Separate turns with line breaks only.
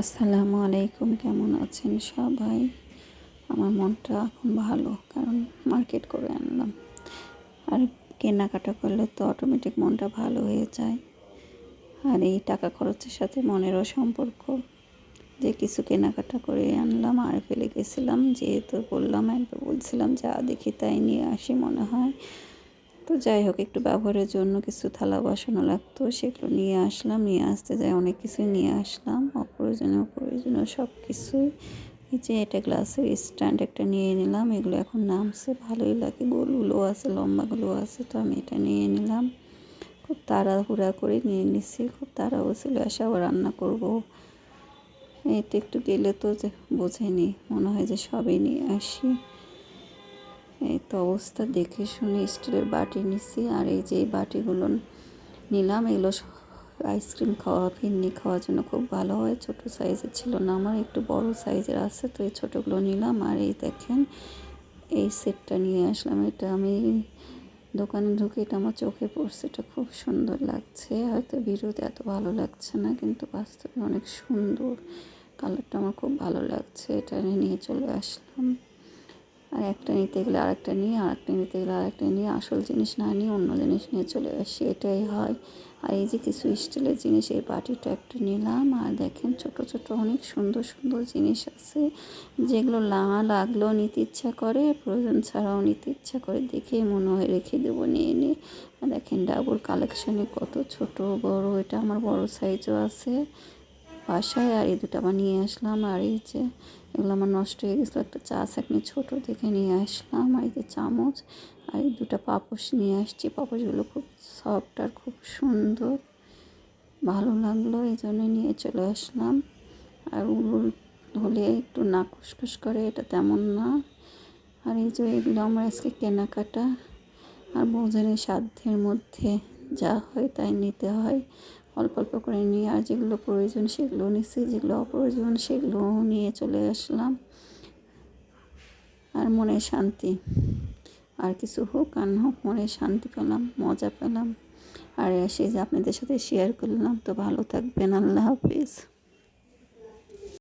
আসসালামু আলাইকুম, কেমন আছেন সবাই? আমার মনটা এখন ভালো, কারণ মার্কেট করে আনলাম। আর কেনাকাটা করলে তো অটোমেটিক মনটা ভালো হয়ে যায়। আর এই টাকা খরচের সাথে মনেরও সম্পর্ক। যে কিছু কেনাকাটা করে আনলাম, আর ফেলে গেছিলাম, যেহেতু বললাম, একবার বলছিলাম, যা দেখি তাই নিয়ে আসি মনে হয়। তো যাই হোক, একটু ব্যবহারের জন্য কিছু থালা বাসনও লাগতো, সেগুলো নিয়ে আসলাম, নিয়ে আসতে যাই, অনেক কিছুই নিয়ে আসলাম, অপ্রয়োজনীয় প্রয়োজনীয় সব কিছুই। যে এটা গ্লাসের স্ট্যান্ড একটা নিয়ে নিলাম, এগুলো এখন নামছে, ভালোই লাগে গোলগুলো আছে লম্বাগুলো আছে, তো আমি এটা নিয়ে নিলাম। খুব তাড়াহুড়া করে নিয়ে নিছি, খুব তাড়াও ছিল, এসে আবার রান্না করব। এতে একটু গেলে তো বোঝেনি, মনে হয় যে সবই নিয়ে আসি। এই তো অবস্থা, দেখে শুনে স্টিলের বাটি নিছি আর এই যে বাটিগুলো নিলাম, এগুলো আইসক্রিম খাওয়া ফিরনি খাওয়ার জন্য খুব ভালো হয়। ছোট সাইজের ছিল না আমার, একটু বড় সাইজের আছে, তো এই ছোটোগুলো নিলাম। আর এই দেখেন, এই সেটটা নিয়ে আসলাম। এটা আমি দোকানে ঢুকে, এটা আমার চোখে পড়ছে। এটা খুব সুন্দর লাগছে। হয়তো ভিডিওতে এত ভালো লাগছে না, কিন্তু বাস্তবে অনেক সুন্দর। কালারটা আমার খুব ভালো লাগছে। এটা নিয়ে চলে আসলাম। আর একটা নিতে গেলে আর আরেকটা নিয়ে, আরেকটা নিতে গেলে আরেকটা নিয়ে, আসল জিনিস না নিয়ে অন্য জিনিস নিয়ে চলে আসি, এটাই হয়। আর এই যে কিছু স্টিলের জিনিস, এই বাটিটা একটা নিলাম, আর দেখেন ছোট ছোট অনেক সুন্দর সুন্দর জিনিস আছে, যেগুলো না লাগলেও নিতে ইচ্ছা করে, প্রয়োজন ছাড়াও নিতে ইচ্ছা করে, দেখে মনে হয় রেখে দেবো, নিয়ে নিয়ে দেখেন ডাবল কালেকশানে কত ছোট, বড়, এটা আমার বড় সাইজও আছে। বাসায় আর এই দুটো আবার নিয়ে আসলাম। আর এই যে এগুলো আমার নষ্ট হয়ে গেছিল, একটা চা চাকনি ছোটো দেখে নিয়ে আসলাম। আর এই যে চামচ আর এই দুটো পাপোশ নিয়ে আসছি। পাপোশগুলো খুব সফট আর খুব সুন্দর। ভালো লাগল, এই জন্য নিয়ে চলে আসলাম। আর উল হলে একটু না খুসখুস করে, এটা তেমন না। আর এই যে এগুলো আমার আজকে কেনাকাটা। আর বোঝেনি সাধ্যের মধ্যে যা হয় তাই নিতে হয়। অল্প অল্প করে নিয়ে আর যেগুলো প্রয়োজন সেগুলো নিচ্ছি যেগুলো অপ্রয়োজন সেগুলো নিয়ে চলে আসলাম। আর মনে শান্তি। আর কিছু হোক আর হোক মনে শান্তি পেলাম, মজা পেলাম। আর সেই যে আপনাদের সাথে শেয়ার করলাম, তো ভালো থাকবেন, আল্লাহ হাফিজ।